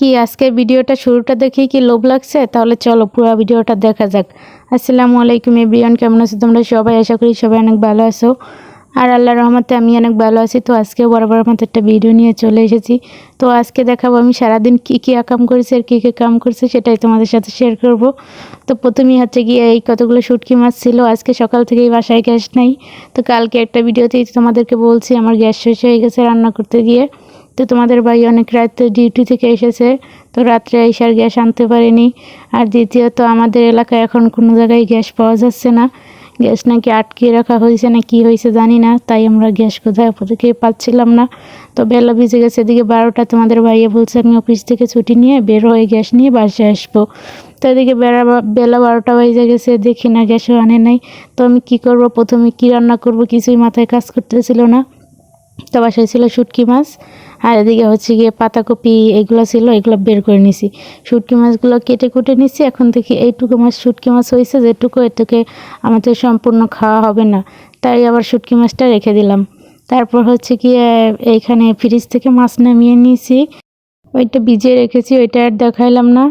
কি আজকে ভিডিওটা শুরুটা দেখেই কি লোভ লাগছে? তাহলে চলো পুরো ভিডিওটা দেখা যাক। আসসালামু আলাইকুম এভরিওয়ান, কেমন আছো তোমরা সবাই? আশা করি সবাই অনেক ভালো আছো। আর আল্লাহর রহমতে আমি অনেক ভালো আছি। তো আজকে বরাবর মতো একটা ভিডিও নিয়ে চলে এসেছি। তো আজকে দেখাবো আমি সারাদিন কী কী কাম করেছি আর কী কী কাম করেছি, সেটাই তোমাদের সাথে শেয়ার করব। তো প্রথমেই হচ্ছে গিয়ে এই কতগুলো শুটকি মাছ ছিল। আজকে সকাল থেকেই বাসায় গ্যাস নাই। তো কালকে একটা ভিডিওতেই তোমাদেরকে বলছি, আমার গ্যাস শেষ হয়ে গেছে রান্না করতে গিয়ে। তো তোমাদের ভাই অনেক রাত্রে ডিউটি থেকে এসেছে, তো রাত্রে এসার গ্যাস আনতে পারেনি। আর দ্বিতীয়ত, আমাদের এলাকায় এখন কোনো জায়গায় গ্যাস পাওয়া যাচ্ছে না। গ্যাস নাকি আটকে রাখা হয়েছে না কি হয়েছে জানি না, তাই আমরা গ্যাস কোথায় থেকে পাচ্ছিলাম না। তো বেলা ভিজে গেছে, এদিকে বারোটা, তোমাদের ভাইয়া বলছে আমি অফিস থেকে ছুটি নিয়ে বের হয়ে গ্যাস নিয়ে বাসে আসব। তো এদিকে বেলা বেলা বারোটা বেজে গেছে, দেখি না গ্যাসও আনে নাই। তো আমি কি করব? প্রথমে কি রান্না করব? কিছুই মাথায় কাজ করতেছিল না। তো বাসায় ছিল শুটকি মাছ। আর এদিকে হচ্ছে গিয়ে পাতাকপি, এগুলো ছিল, এগুলো বের করে নিছি। শুটকি মাছগুলো কেটে কুটে নিছি, এখন থেকে এইটুকু মাছ, শুটকি মাছ হয়েছে, যেটুকু এটুকে আমাদের সম্পূর্ণ খাওয়া হবে না। তাই আবার শুটকি মাছটা রেখে দিলাম। তারপর হচ্ছে গিয়ে এইখানে ফ্রিজ থেকে মাছ নামিয়ে নিয়েছি। ওইটা ভিজিয়ে রেখেছি, ওইটা আর দেখাইলাম না।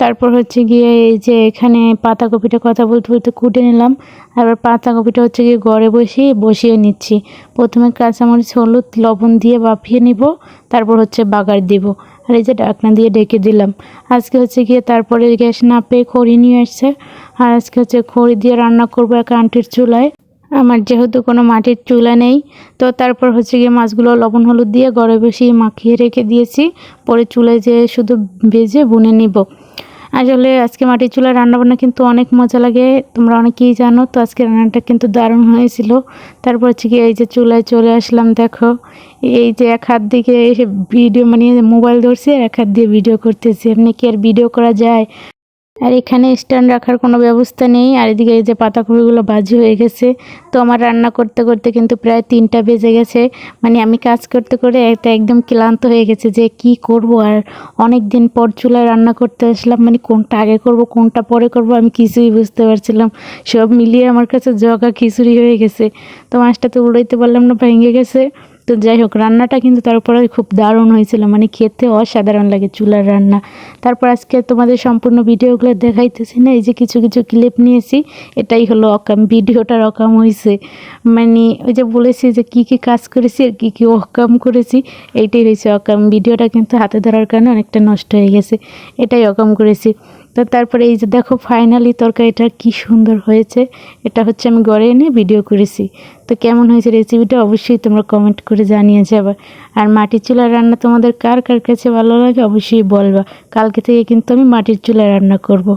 তারপর হচ্ছে গিয়ে এই যে এখানে পাতাকপিটা কথা বলতে বলতে কুটে নিলাম। আবার পাতাকপিটা হচ্ছে গিয়ে ঘরে বসিয়ে বসিয়ে নিচ্ছি। প্রথমে কাঁচামরিচ, হলুদ, লবণ দিয়ে বাফিয়ে নিব, তারপর হচ্ছে বাগার দিব। আর এই যে ডাকনা দিয়ে ডেকে দিলাম। আজকে হচ্ছে গিয়ে তারপরে গ্যাস না পেয়ে খড়ি নিয়ে আসছে আর আজকে হচ্ছে খড়ি দিয়ে রান্না করব এক আন্টির চুলায়। আমার যেহেতু কোনো মাটির চুলা নেই, তো তারপর হচ্ছে গিয়ে মাছগুলো লবণ হলুদ দিয়ে গড়ে বসিয়ে মাখিয়ে রেখে দিয়েছি। পরে চুলায় যেয়ে শুধু ভেজে বুনে নিব। আসলে আজকে মাটির চুলায় রান্নাবান্না কিন্তু অনেক মজা লাগে, তোমরা অনেকেই জানো, তো আজকে রান্নাটা কিন্তু দারুণ হয়েছিল। তারপর হচ্ছে কি এই যে চুলায় চলে আসলাম, দেখো, এই যে এক হাত দিকে এসে ভিডিও মানে মোবাইল ধরছি এক হাত দিয়ে ভিডিও করতেছি। এমনি কি আর ভিডিও করা যায়? আর এখানে স্ট্যান্ড রাখার কোনো ব্যবস্থা নেই। আর এদিকে এই যে পাতাকপিগুলো বাজি হয়ে গেছে। তো আমার রান্না করতে করতে কিন্তু প্রায় তিনটা বেজে গেছে। মানে আমি কাজ করতে করে একটা একদম ক্লান্ত হয়ে গেছে যে কি করব? আর অনেক দিন পর চুলায় রান্না করতে আসলাম। মানে কোনটা আগে করব, কোনটা পরে করব আমি কিছুই বুঝতে পারছিলাম। সব মিলিয়ে আমার কাছে জগা খিচুড়ি হয়ে গেছে। তো মাছটা তো উড়াইতে পারলাম না, ভেঙে গেছে। তো যাই হোক, রান্নাটা কিন্তু তারপরে খুব দারুণ হয়েছিল। মানে খেতে অসাধারণ লাগে চুলার রান্না। তারপর আজকে তোমাদের সম্পূর্ণ ভিডিওগুলো দেখাইতেছি না, এই যে কিছু কিছু ক্লিপ নিয়েছি। এটাই হলো অকাম, ভিডিওটার অকাম হয়েছে মানে ওই যে বলেছি যে কি কি কাজ করেছি আর কী কী অকাম করেছি, এইটাই হয়েছে অকাম। ভিডিওটা কিন্তু হাতে ধরার কারণে অনেকটা নষ্ট হয়ে গেছে। এটাই অকাম করেছি। তো তারপরে এই যে দেখো ফাইনালি তরকারিটা কি সুন্দর হয়েছে। এটা হচ্ছে আমি গড়ে এনে ভিডিও করেছি। তো কেমন হয়েছে রেসিপিটা অবশ্যই তোমরা কমেন্ট করে জানিয়ে যাবা। আর মাটির চুলার রান্না তোমাদের কার কার কাছে ভালো লাগে অবশ্যই বলবা। কালকে থেকে কিন্তু আমি মাটির চুলা রান্না করব।